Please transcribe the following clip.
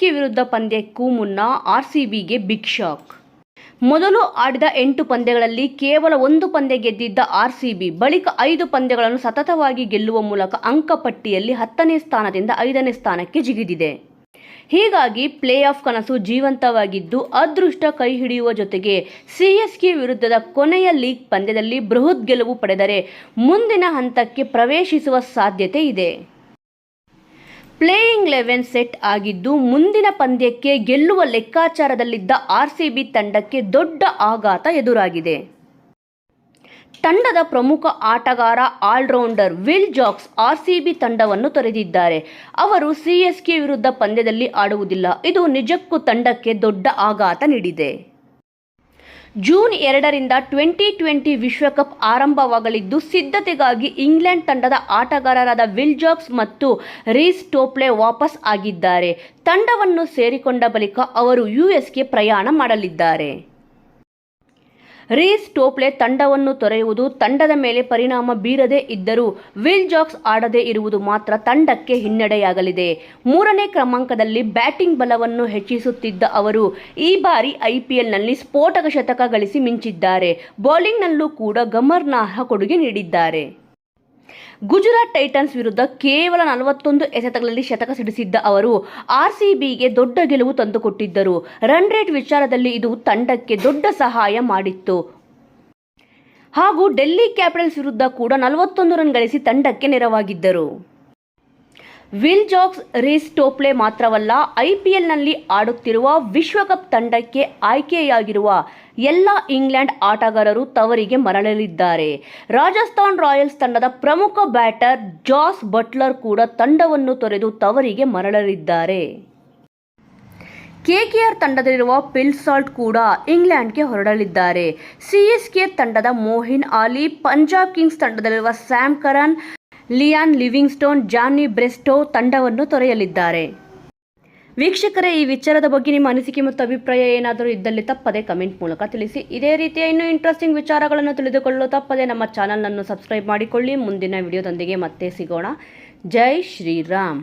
K ವಿರುದ್ಧ ಪಂದ್ಯಕ್ಕೂ ಮುನ್ನ R C ಬಿಗೆ ಶಾಕ್. ಮೊದಲು ಆಡಿದ ಎಂಟು ಪಂದ್ಯಗಳಲ್ಲಿ ಕೇವಲ ಒಂದು ಪಂದ್ಯ ಗೆದ್ದಿದ್ದ ಆರ್ ಸಿ ಬಿ ಬಳಿಕ ಐದು ಪಂದ್ಯಗಳನ್ನು ಸತತವಾಗಿ ಗೆಲ್ಲುವ ಮೂಲಕ ಅಂಕಪಟ್ಟಿಯಲ್ಲಿ ಹತ್ತನೇ ಸ್ಥಾನದಿಂದ ಐದನೇ ಸ್ಥಾನಕ್ಕೆ ಜಿಗಿದಿದೆ. ಹೀಗಾಗಿ ಪ್ಲೇ ಆಫ್ ಕನಸು ಜೀವಂತವಾಗಿದ್ದು, ಅದೃಷ್ಟ ಕೈ ಹಿಡಿಯುವ ಜೊತೆಗೆ ಸಿಎಸ್ಕೆ ವಿರುದ್ಧದ ಕೊನೆಯ ಲೀಗ್ ಪಂದ್ಯದಲ್ಲಿ ಬೃಹತ್ ಗೆಲುವು ಪಡೆದರೆ ಮುಂದಿನ ಹಂತಕ್ಕೆ ಪ್ರವೇಶಿಸುವ ಸಾಧ್ಯತೆ ಇದೆ. ಪ್ಲೇಯಿಂಗ್ ಲೆವೆನ್ ಸೆಟ್ ಆಗಿದ್ದು ಮುಂದಿನ ಪಂದ್ಯಕ್ಕೆ ಗೆಲ್ಲುವ ಲೆಕ್ಕಾಚಾರದಲ್ಲಿದ್ದ ಆರ್ಸಿಬಿ ತಂಡಕ್ಕೆ ದೊಡ್ಡ ಆಘಾತ ಎದುರಾಗಿದೆ. ತಂಡದ ಪ್ರಮುಖ ಆಟಗಾರ ಆಲ್ರೌಂಡರ್ ವಿಲ್ ಜಾಕ್ಸ್ ಆರ್ಸಿಬಿ ತಂಡವನ್ನು ತೊರೆದಿದ್ದಾರೆ. ಅವರು ಸಿಎಸ್ಕೆ ವಿರುದ್ಧ ಪಂದ್ಯದಲ್ಲಿ ಆಡುವುದಿಲ್ಲ. ಇದು ನಿಜಕ್ಕೂ ತಂಡಕ್ಕೆ ದೊಡ್ಡ ಆಘಾತ ನೀಡಿದೆ. ಜೂನ್ ಎರಡರಿಂದ ಟ್ವೆಂಟಿ ಟ್ವೆಂಟಿ ವಿಶ್ವಕಪ್ ಆರಂಭವಾಗಲಿದ್ದು, ಸಿದ್ಧತೆಗಾಗಿ ಇಂಗ್ಲೆಂಡ್ ತಂಡದ ಆಟಗಾರರಾದ ವಿಲ್ ಜಾಕ್ಸ್ ಮತ್ತು ರೀಸ್ ಟೋಪ್ಲೆ ವಾಪಸ್ ಆಗಿದ್ದಾರೆ. ತಂಡವನ್ನು ಸೇರಿಕೊಂಡ ಬಳಿಕ ಅವರು ಯುಎಸ್ಗೆ ಪ್ರಯಾಣ ಮಾಡಲಿದ್ದಾರೆ. ರೀಸ್ ಟೋಪ್ಲೆ ತಂಡವನ್ನು ತೊರೆಯುವುದು ತಂಡದ ಮೇಲೆ ಪರಿಣಾಮ ಬೀರದೇ ಇದ್ದರೂ ವಿಲ್ ಜಾಕ್ಸ್ ಆಡದೇ ಇರುವುದು ಮಾತ್ರ ತಂಡಕ್ಕೆ ಹಿನ್ನಡೆಯಾಗಲಿದೆ. ಮೂರನೇ ಕ್ರಮಾಂಕದಲ್ಲಿ ಬ್ಯಾಟಿಂಗ್ ಬಲವನ್ನು ಹೆಚ್ಚಿಸುತ್ತಿದ್ದ ಅವರು ಈ ಬಾರಿ ಐಪಿಎಲ್ನಲ್ಲಿ ಸ್ಫೋಟಕ ಶತಕ ಗಳಿಸಿ ಮಿಂಚಿದ್ದಾರೆ. ಬೌಲಿಂಗ್ನಲ್ಲೂ ಕೂಡ ಗಮನಾರ್ಹ ಕೊಡುಗೆ ನೀಡಿದ್ದಾರೆ. ಗುಜರಾತ್ ಟೈಟನ್ಸ್ ವಿರುದ್ಧ ಕೇವಲ ನಲವತ್ತೊಂದು ಎಸೆತಗಳಲ್ಲಿ ಶತಕ ಸಿಡಿಸಿದ್ದ ಅವರು ಆರ್ಸಿಬಿಗೆ ದೊಡ್ಡ ಗೆಲುವು ತಂದುಕೊಟ್ಟಿದ್ದರು. ರನ್ ರೇಟ್ ವಿಚಾರದಲ್ಲಿ ಇದು ತಂಡಕ್ಕೆ ದೊಡ್ಡ ಸಹಾಯ ಮಾಡಿತ್ತು. ಹಾಗೂ ಡೆಲ್ಲಿ ಕ್ಯಾಪಿಟಲ್ಸ್ ವಿರುದ್ಧ ಕೂಡ ನಲವತ್ತೊಂದು ರನ್ ಗಳಿಸಿ ತಂಡಕ್ಕೆ ನೆರವಾಗಿದ್ದರು. ವಿಲ್ ಜಾಕ್ಸ್ ರೀಸ್ ಟೋಪ್ಲೆ ಮಾತ್ರವಲ್ಲ ಐಪಿಎಲ್ನಲ್ಲಿ ಆಡುತ್ತಿರುವ ವಿಶ್ವಕಪ್ ತಂಡಕ್ಕೆ ಆಯ್ಕೆಯಾಗಿರುವ ಎಲ್ಲ ಇಂಗ್ಲೆಂಡ್ ಆಟಗಾರರು ತವರಿಗೆ ಮರಳಲಿದ್ದಾರೆ. ರಾಜಸ್ಥಾನ್ ರಾಯಲ್ಸ್ ತಂಡದ ಪ್ರಮುಖ ಬ್ಯಾಟರ್ ಜಾಸ್ ಬಟ್ಲರ್ ಕೂಡ ತಂಡವನ್ನು ತೊರೆದು ತವರಿಗೆ ಮರಳಲಿದ್ದಾರೆ. ಕೆಕೆಆರ್ ತಂಡದಲ್ಲಿರುವ ಪಿಲ್ಸಾಲ್ಟ್ ಕೂಡ ಇಂಗ್ಲೆಂಡ್ಗೆ ಹೊರಡಲಿದ್ದಾರೆ. ಸಿಎಸ್ಕೆ ತಂಡದ ಮೋಹಿನ್ ಆಲಿ, Punjab Kings ತಂಡದಲ್ಲಿರುವ Sam Curran Liam Livingstone, Jonny Bairstow ತಂಡವನ್ನು ತೊರೆಯಲಿದ್ದಾರೆ. ವೀಕ್ಷಕರೇ, ಈ ವಿಚಾರದ ಬಗ್ಗೆ ನಿಮ್ಮ ಅನಿಸಿಕೆ ಮತ್ತು ಅಭಿಪ್ರಾಯ ಏನಾದರೂ ಇದ್ದಲ್ಲಿ ತಪ್ಪದೆ ಕಮೆಂಟ್ ಮೂಲಕ ತಿಳಿಸಿ. ಇದೇ ರೀತಿಯ ಇನ್ನೂ ಇಂಟ್ರೆಸ್ಟಿಂಗ್ ವಿಚಾರಗಳನ್ನು ತಿಳಿದುಕೊಳ್ಳಲು ತಪ್ಪದೆ ನಮ್ಮ ಚಾನಲನ್ನು ಸಬ್ಸ್ಕ್ರೈಬ್ ಮಾಡಿಕೊಳ್ಳಿ. ಮುಂದಿನ ವಿಡಿಯೋದೊಂದಿಗೆ ಮತ್ತೆ ಸಿಗೋಣ. ಜೈ ಶ್ರೀರಾಮ್.